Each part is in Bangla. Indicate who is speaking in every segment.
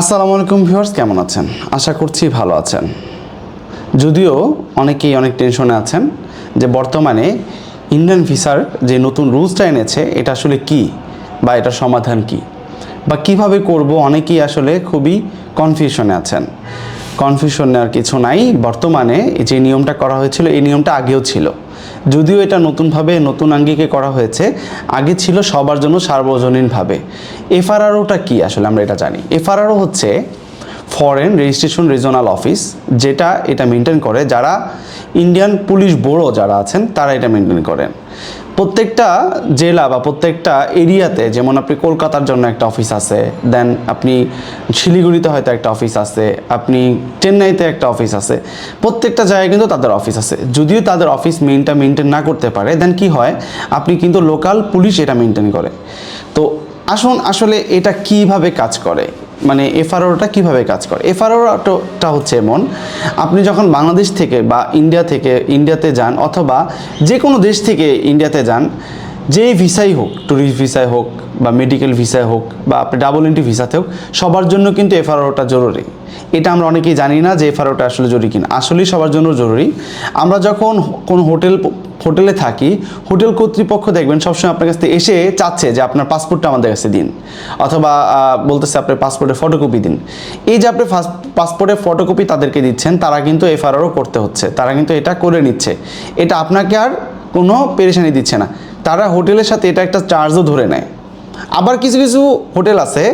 Speaker 1: আসসালামু আলাইকুম ভিউয়ার্স, কেমন আছেন? আশা করছি ভালো আছেন। যদিও অনেকেই অনেক টেনশনে আছেন যে বর্তমানে ইন্ডিয়ান ভিসার যে নতুন রুলসটা এনেছে, এটা আসলে কি বা এটার সমাধান কি? বা কীভাবে করব? অনেকেই আসলে খুবই কনফিউশনে আছেন। কনফিউশন নেওয়ার কিছু নাই। বর্তমানে যে নিয়মটা করা হয়েছিল, এই নিয়মটা আগেও ছিল। যদিও এটা নতুনভাবে, নতুন আঙ্গিকে করা হয়েছে, আগে ছিল সবার জন্য সার্বজনীনভাবে। এফআরআরওটা কি আসলে আমরা এটা জানি? এফআরআরও হচ্ছে ফরেন রেজিস্ট্রেশন রিজনাল অফিস যেটা এটা মেনটেন করে। যারা ইন্ডিয়ান পুলিশ ব্যুরো যারা আছেন, তারা এটা মেনটেন করেন। প্রত্যেকটা জেলা বা প্রত্যেকটা এরিয়াতে, যেমন আপনি কলকাতার জন্য একটা অফিস আছে, দেন আপনি শিলিগুড়িতে হয়তো একটা অফিস আছে, আপনি চেন্নাইতে একটা অফিস আছে, প্রত্যেকটা জায়গায় কিন্তু তাদের অফিস আছে। যদিও তাদের অফিস মেনটা মেনটেন না করতে পারে দেন কি হয়, আপনি কিন্তু লোকাল পুলিশ এটা মেনটেন করে। তো আসুন আসলে এটা কীভাবে কাজ করে? মানে এফআরওটা কীভাবে কাজ করে? এফআরওটা হচ্ছে এমন, আপনি যখন বাংলাদেশ থেকে বা ইন্ডিয়া থেকে, ইন্ডিয়াতে যান অথবা যে কোনো দেশ থেকে ইন্ডিয়াতে যান যে ভিসাই হোক ট্যুরিস্ট ভিসায় হোক বা মেডিকেল ভিসায় হোক বা আপনি ডাবল এন্ট্রি ভিসাতে হোক, সবার জন্য কিন্তু এফআরওটা জরুরি। এটা আমরা অনেকেই জানি না যে এফআরওটা আসলে জরুরি কিনা। আসলেই সবার জন্য জরুরি। আমরা যখন কোনো হোটেল, হোটেলে থাকি, হোটেল কর্তৃপক্ষ দেখবেন সবসময় আপনার কাছ থেকে এসে চাচ্ছে যে আপনার পাসপোর্টটা আমাদের কাছে দিন। অথবা বলতেছে আপনার পাসপোর্টের ফটোকপি দিন। এই যে আপনি পাসপোর্টের ফটোকপি তাদেরকে দিচ্ছেন, তারা কিন্তু এফআরআরও করতে হচ্ছে। তারা কিন্তু এটা করে নিচ্ছে। এটা আপনাকে আর কোনো পেরেশানি দিচ্ছে না। তারা হোটেলের সাথে এটা একটা চার্জও ধরে নেয়। আবার কিছু কিছু হোটেল আছে,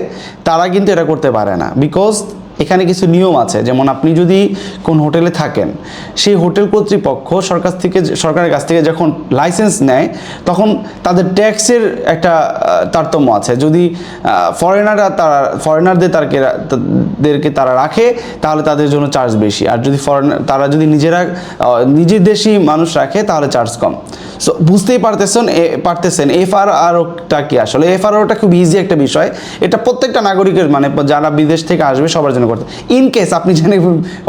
Speaker 1: তারা কিন্তু এটা করতে পারে না। বিকজ এখানে কিছু নিয়ম আছে। যেমন আপনি যদি কোন হোটেলে থাকেন, সেই হোটেল কর্তৃপক্ষ সরকার থেকে সরকারের কাছ থেকে যখন লাইসেন্স নেয়, তখন তাদের ট্যাক্সের একটা তারতম্য আছে। যদি ফরেনাররা তারা ফরেনারদের তারকে তাদেরকে তারা রাখে, তাহলে তাদের জন্য চার্জ বেশি। আর যদি ফরেনার তারা যদি নিজেরা নিজের দেশি মানুষ রাখে, তাহলে চার্জ কম। সো বুঝতেই পারতেছেন পারতেছেন। এফআরআরওটা কি আসলে? এফআরআরওটা খুব ইজি একটা বিষয়। এটা প্রত্যেকটা নাগরিকের মানে যারা বিদেশ থেকে আসবে, সবার জন্য করতে। ইন কেস আপনি জেনে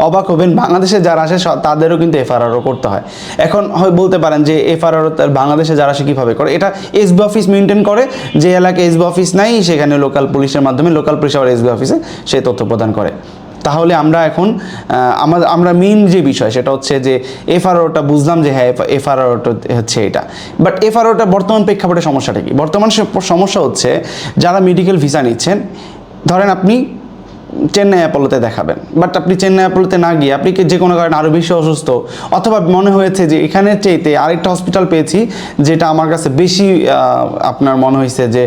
Speaker 1: অবাক হবেন, বাংলাদেশে যারা আসে তাদেরও কিন্তু এফআরআরও করতে হয়। এখন বলতে পারেন যে এফআরআরও বাংলাদেশে যারা আসে কীভাবে করে? এটা এসবি অফিস মেনটেন করে, যে এলাকায় এসবি অফিস নাই, সেখানে লোকাল পুলিশের মাধ্যমে লোকাল পুলিশ আবার এসবি অফিসে সে তথ্য প্রদান করে। তাহলে আমরা এখন আমাদের আমরা মেন যে বিষয়, সেটা হচ্ছে যে এফআরওটা বুঝলাম যে হ্যাঁ এফআরওটা হচ্ছে এটা। বাট এফআরওটা বর্তমান প্রেক্ষাপটে সমস্যাটা কি? বর্তমান সমস্যা হচ্ছে, যারা মেডিকেল ভিসা নিচ্ছেন, ধরেন আপনি চেন্নাই অ্যাপোলোতে দেখাবেন। বাট আপনি চেন্নাই অ্যাপোলোতে না গিয়ে আপনি যে কোনো কারণে আরও বেশি অসুস্থ? অথবা মনে হয়েছে যে এখানের চাইতে আরেকটা হসপিটাল পেয়েছি, যেটা আমার কাছে বেশি আপনার মনে হয়েছে যে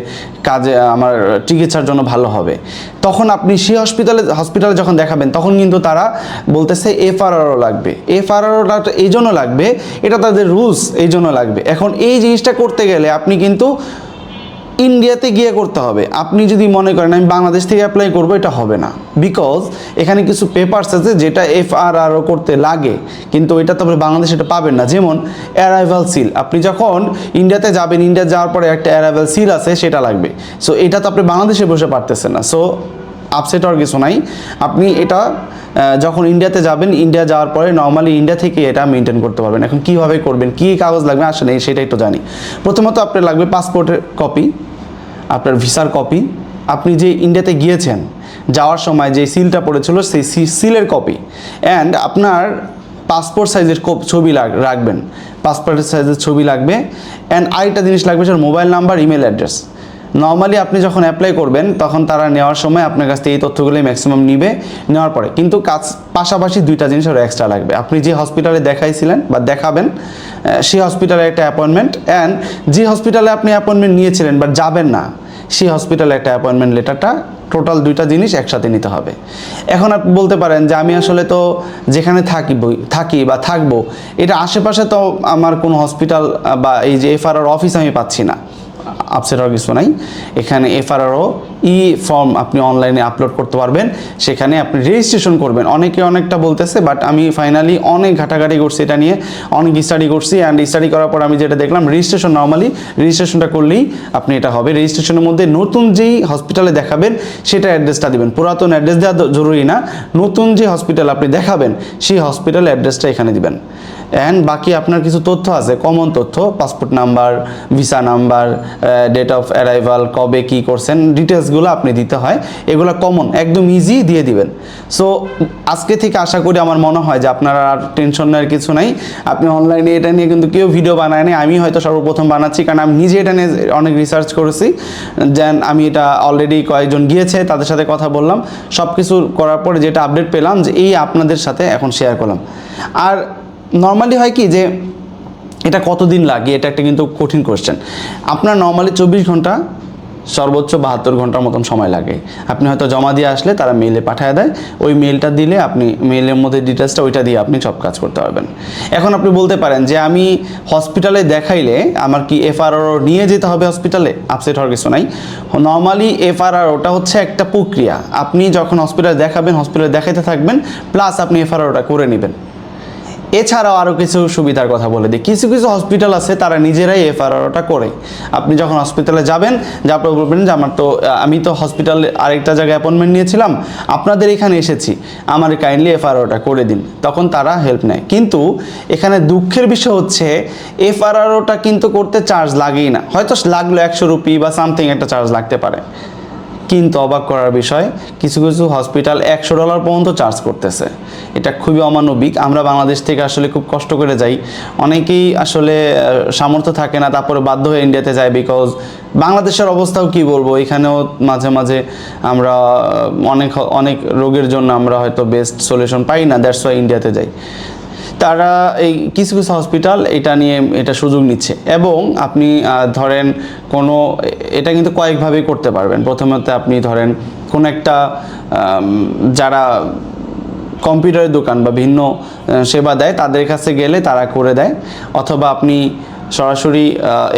Speaker 1: কাজে, আমার চিকিৎসার জন্য ভালো হবে। তখন আপনি সেই হসপিটালে হসপিটালে যখন দেখাবেন, তখন কিন্তু তারা বলতেছে এফআরআরও লাগবে। এফআরআরওটা এই জন্য লাগবে, এটা তাদের রুলস এই জন্য লাগবে। এখন এই জিনিসটা করতে গেলে আপনি কিন্তু ইন্ডিয়াতে গিয়ে করতে হবে। আপনি যদি মনে করেন, আমি বাংলাদেশ থেকে অ্যাপ্লাই করব, এটা হবে না। বিকজ এখানে কিছু পেপারস আছে যেটা এফ আর আরও করতে লাগে। কিন্তু এটা তো আপনি বাংলাদেশে এটা পাবেন না। যেমন অ্যারাইভাল সিল আপনি যখন ইন্ডিয়াতে যাবেন ইন্ডিয়া যাওয়ার পরে একটা অ্যারাইভাল সিল আছে, সেটা লাগবে। সো এটা তো আপনি বাংলাদেশে বসে পারতেছেন না। সো আপসেট আর কিছু নাই। আপনি এটা যখন ইন্ডিয়াতে যাবেন ইন্ডিয়া যাওয়ার পরে নর্মালি ইন্ডিয়া থেকে এটা মেনটেন করতে পারবেন। এখন কীভাবে করবেন, কী কাগজ লাগবে, আসলে সেটা একটু জানি। প্রথমত আপনার লাগবে পাসপোর্টের কপি আপনার ভিসার কপি। আপনি যে ইন্ডিয়াতে গিয়েছেন, যাওয়ার সময় যে সিলটা পড়েছিল, সেই সিলের কপি। অ্যান্ড আপনার পাসপোর্ট সাইজের ছবি রাখবেন। পাসপোর্ট সাইজের ছবি লাগবে। অ্যান্ড আরেকটা জিনিস লাগবে সেটা mobile number email address normally আপনি যখন অ্যাপ্লাই করবেন, তখন তারা নেওয়ার সময় আপনার কাছ থেকে এই তথ্যগুলোই ম্যাক্সিমাম নিবে, নেওয়ার পরে। কিন্তু কাজ পাশাপাশি দুইটা জিনিস আরও এক্সট্রা লাগবে। আপনি যে হসপিটালে দেখাইছিলেন বা দেখাবেন সেই হসপিটালে একটা অ্যাপয়েন্টমেন্ট অ্যান্ড যে হসপিটালে আপনি অ্যাপয়েন্টমেন্ট নিয়েছিলেন বা যাবেন না, সেই হসপিটালে একটা অ্যাপয়েন্টমেন্ট লেটারটা টোটাল দুইটা জিনিস একসাথে নিতে হবে। এখন আপনি বলতে পারেন যে, আমি আসলে তো যেখানে থাকি থাকি বা থাকব, এটা আশেপাশে তো আমার কোনো হসপিটাল বা এই যে এফআরআর অফিস আমি পাচ্ছি না। আপসেট হওয়ার কিছু নাই। এখানে এফআরআরও ই ফর্ম আপনি অনলাইনে আপলোড করতে পারবেন। সেখানে আপনি রেজিস্ট্রেশন করবেন। অনেকে অনেকটা বলতেছে বাট আমি ফাইনালি অনেক ঘাটাঘাটি করছি এটা নিয়ে। অনেক স্টাডি করছি অ্যান্ড স্টাডি করার পর আমি যেটা দেখলাম রেজিস্ট্রেশন নর্মালি রেজিস্ট্রেশনটা করলেই আপনি এটা হবে। রেজিস্ট্রেশনের মধ্যে নতুন যেই হসপিটালে দেখাবেন, সেটা অ্যাড্রেসটা দিবেন। পুরাতন অ্যাড্রেস দেওয়া জরুরি না। নতুন যে হসপিটাল আপনি দেখাবেন, সেই হসপিটাল অ্যাড্রেসটা এখানে দিবেন। অ্যান্ড বাকি আপনার কিছু তথ্য আছে কমন তথ্য passport number visa number date of arrival কবে কি করছেন ডিটেলস ডিটেলসগুলো আপনি দিতে হয়, এগুলো কমন একদম ইজি দিয়ে দিবেন। সো আজকে থেকে আশা করি আমার মনে হয় যে আপনার আর টেনশন নেওয়ার কিছু নাই। আপনি অনলাইনে এটা নিয়ে কিন্তু কেউ ভিডিও বানায় নাই, আমি হয়তো সর্বপ্রথম বানাচ্ছি, কারণ আমি নিজে এটা নিয়ে অনেক রিসার্চ করেছি। যেন আমি এটা অলরেডি কয়েকজন গিয়েছে, তাদের সাথে কথা বললাম। সব কিছু করার পরে যেটা আপডেট পেলাম যে এই আপনাদের সাথে এখন শেয়ার করলাম। আর নর্মালি হয় কি যে, এটা কতদিন লাগে? এটা একটা কিন্তু কঠিন কোয়েশ্চেন আপনার নর্মালি চব্বিশ ঘণ্টা সর্বোচ্চ বাহাত্তর ঘণ্টার মতন সময় লাগে। আপনি হয়তো জমা দিয়ে আসলে তারা মেলে পাঠিয়ে দেয়। ওই মেলটা দিলে আপনি মেলের মধ্যে ডিটেলসটা ওইটা দিয়ে আপনি সব কাজ করতে পারবেন। এখন আপনি বলতে পারেন যে আমি হসপিটালে দেখাইলে আমার কি এফআরআরও নিয়ে যেতে হবে হসপিটালে আপসেট হওয়ার কিছু নাই। নর্মালি এফআরআরওটা হচ্ছে একটা প্রক্রিয়া। আপনি যখন হসপিটালে দেখাবেন হসপিটালে দেখাইতে থাকবেন প্লাস আপনি এফআরআরওটা করে নেবেন। এছাড়াও আরও কিছু সুবিধার কথা বলে দিই। কিছু কিছু হসপিটাল আছে, তারা নিজেরাই এফআরআরটা করে। আপনি যখন হসপিটালে যাবেন, যে আপনি বলবেন যে আমার তো, আমি তো হসপিটালে আরেকটা জায়গায় অ্যাপয়েন্টমেন্ট নিয়েছিলাম, আপনাদের এখানে এসেছি, আমার কাইন্ডলি এফআরআরটা করে দিন। তখন তারা হেল্প নেয়। কিন্তু এখানে দুঃখের বিষয় হচ্ছে এফআরআরওটা কিন্তু করতে চার্জ লাগেই না। হয়তো লাগল একশো রুপি বা সামথিং একটা চার্জ লাগতে পারে। কিন্তু অবাক করার বিষয়। কিছু কিছু হসপিটাল একশো ডলার পর্যন্ত চার্জ করতেছে। এটা খুবই অমানবিক। আমরা বাংলাদেশ থেকে আসলে খুব কষ্ট করে যাই। অনেকেই আসলে সামর্থ্য থাকে না, তারপরে বাধ্য হয়ে ইন্ডিয়াতে যায় বিকজ বাংলাদেশের অবস্থাও কি বলব? এখানেও মাঝে মাঝে আমরা অনেক অনেক রোগের জন্য আমরা হয়তো বেস্ট সলিউশন পাই না। দ্যাটস ওয়াই ইন্ডিয়াতে যাই। তারা এই কিছু কিছু হসপিটাল এটা নিয়ে, এটা সুযোগ নিচ্ছে। এবং আপনি ধরেন কোনো, এটা কিন্তু কয়েকভাবেই করতে পারবেন। প্রথমত আপনি ধরেন কোনো একটা যারা কম্পিউটারের দোকান বা ভিন্ন সেবা দেয়, তাদের কাছে গেলে তারা করে দেয়। অথবা আপনি সরাসরি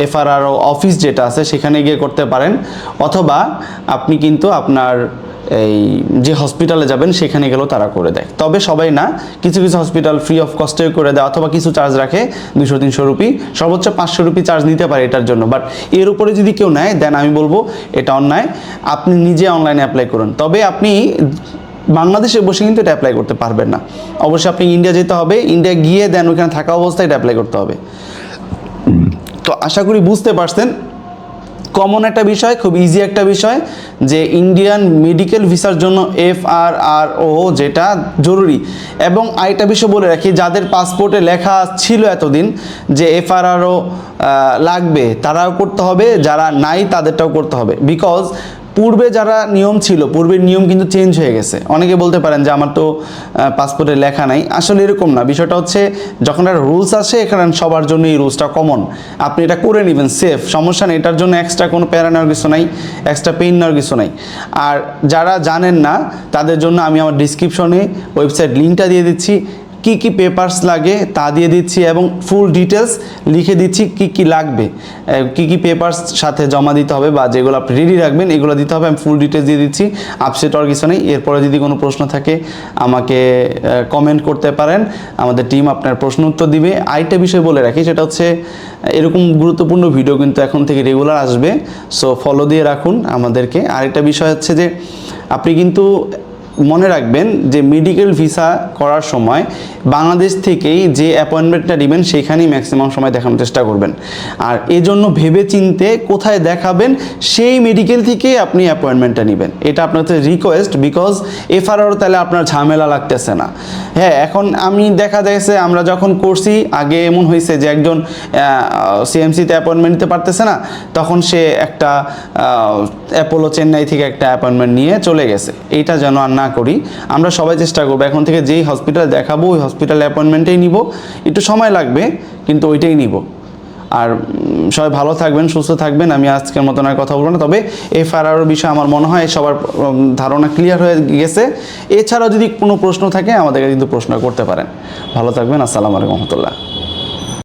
Speaker 1: এফআরআরও অফিস যেটা আছে সেখানে গিয়ে করতে পারেন। অথবা আপনি কিন্তু আপনার এই যে হসপিটালে যাবেন, সেখানে গেলেও তারা করে দেয়। তবে সবাই না, কিছু কিছু হসপিটাল ফ্রি অফ কস্টে করে দেয় অথবা কিছু চার্জ রাখে দুশো, তিনশো রুপি। সর্বোচ্চ পাঁচশো রুপি চার্জ নিতে পারে এটার জন্য। বাট এর উপরে যদি কেউ নেয় দেন আমি বলব এটা অন্যায়। আপনি নিজে অনলাইনে অ্যাপ্লাই করুন। তবে আপনি বাংলাদেশে বসে কিন্তু এটা অ্যাপ্লাই করতে পারবেন না। অবশ্যই আপনি ইন্ডিয়া যেতে হবে। ইন্ডিয়া গিয়ে দেন ওখানে থাকা অবস্থায় এটা অ্যাপ্লাই করতে হবে। তো আশা করি বুঝতে পারছেন। কমন একটা বিষয়, খুব ইজি একটা বিষয় যে ইন্ডিয়ান মেডিকেল ভিসার জন্য এফ আর আর ও যেটা জরুরি। এবং আরেকটা বিষয় বলে রাখি, যাদের পাসপোর্টে লেখা ছিল এতদিন যে এফ আর আর ও লাগবে, তারাও করতে হবে, যারা নাই তাদেরটাও করতে হবে। বিকজ পূর্বে যারা নিয়ম ছিল, পূর্বের নিয়ম কিন্তু চেঞ্জ হয়ে গেছে। অনেকে বলতে পারেন যে আমার তো পাসপোর্টে লেখা নাই। আসলে এরকম না। বিষয়টা হচ্ছে, যখন একটা রুলস আসে, এখানে সবার জন্য এই রুলসটা কমন আপনি এটা করে নেবেন সেফ সমস্যা নেই, এটার জন্য এক্সট্রা কোনো প্যারা নেওয়ার কিছু নাই এক্সট্রা পেইন নেওয়ার কিছু নাই। আর যারা জানেন না, তাদের জন্য আমি আমার ডিসক্রিপশনে ওয়েবসাইট লিঙ্কটা দিয়ে দিচ্ছি। কি কি পেপারস লাগে তা দিয়ে দিচ্ছি এবং ফুল ডিটেলস লিখে দিচ্ছি কি কি লাগবে। কি কি পেপারস সাথে জমা দিতে হবে বা যেগুলো আপনি রেডি রাখবেন, এগুলো দিতে হবে। আমি ফুল ডিটেলস দিয়ে দিচ্ছি আপসেট হওয়ার কিছু নেই। এরপরে যদি কোনো প্রশ্ন থাকে, আমাকে কমেন্ট করতে পারেন। আমাদের টিম আপনার প্রশ্ন উত্তর দিবে। আরেকটা বিষয় বলে রাখি, সেটা হচ্ছে এরকম গুরুত্বপূর্ণ ভিডিও কিন্তু এখন থেকে রেগুলার আসবে। সো ফলো দিয়ে রাখুন আমাদেরকে। আরেকটা বিষয় হচ্ছে যে, আপনি কিন্তু মনে রাখবেন যে মেডিকেল ভিসা করার সময় বাংলাদেশ থেকেই যে অ্যাপয়েন্টমেন্টটা নেবেন, সেখানেই ম্যাক্সিমাম সময় দেখানোর চেষ্টা করবেন। আর এজন্য ভেবে চিনতে কোথায় দেখাবেন, সেই মেডিকেল থেকে আপনি অ্যাপয়েন্টমেন্টটা নেবেন। এটা আপনার রিকোয়েস্ট বিকজ এফআরআর তাহলে আপনার ঝামেলা লাগতেছে না। হ্যাঁ এখন আমি দেখা যাচ্ছে আমরা যখন করছি, আগে এমন হয়েছে যে একজন সিএমসিতে অ্যাপয়েন্টমেন্ট নিতে পারতেছে না, তখন সে একটা অ্যাপোলো চেন্নাই থেকে একটা অ্যাপয়েন্টমেন্ট নিয়ে চলে গেছে। এইটা যেন আর না করি, আমরা সবাই চেষ্টা করব। এখন থেকে যেই হসপিটাল দেখাবো, ওই হসপিটাল অ্যাপয়েন্টমেন্টেই নিব। একটু সময় লাগবে, কিন্তু ওইটাই নিব। আর সবাই ভালো থাকবেন, সুস্থ থাকবেন। আমি আজকের মতন আর কথা বলব না। তবে এই ফারার বিষয়ে আমার মনে হয় সবার ধারণা ক্লিয়ার হয়ে গেছে। এছাড়াও যদি কোনো প্রশ্ন থাকে, আমাদেরকে কিন্তু প্রশ্ন করতে পারেন। ভালো থাকবেন। আসসালামু আলাইকুম রহমতুল্লাহ।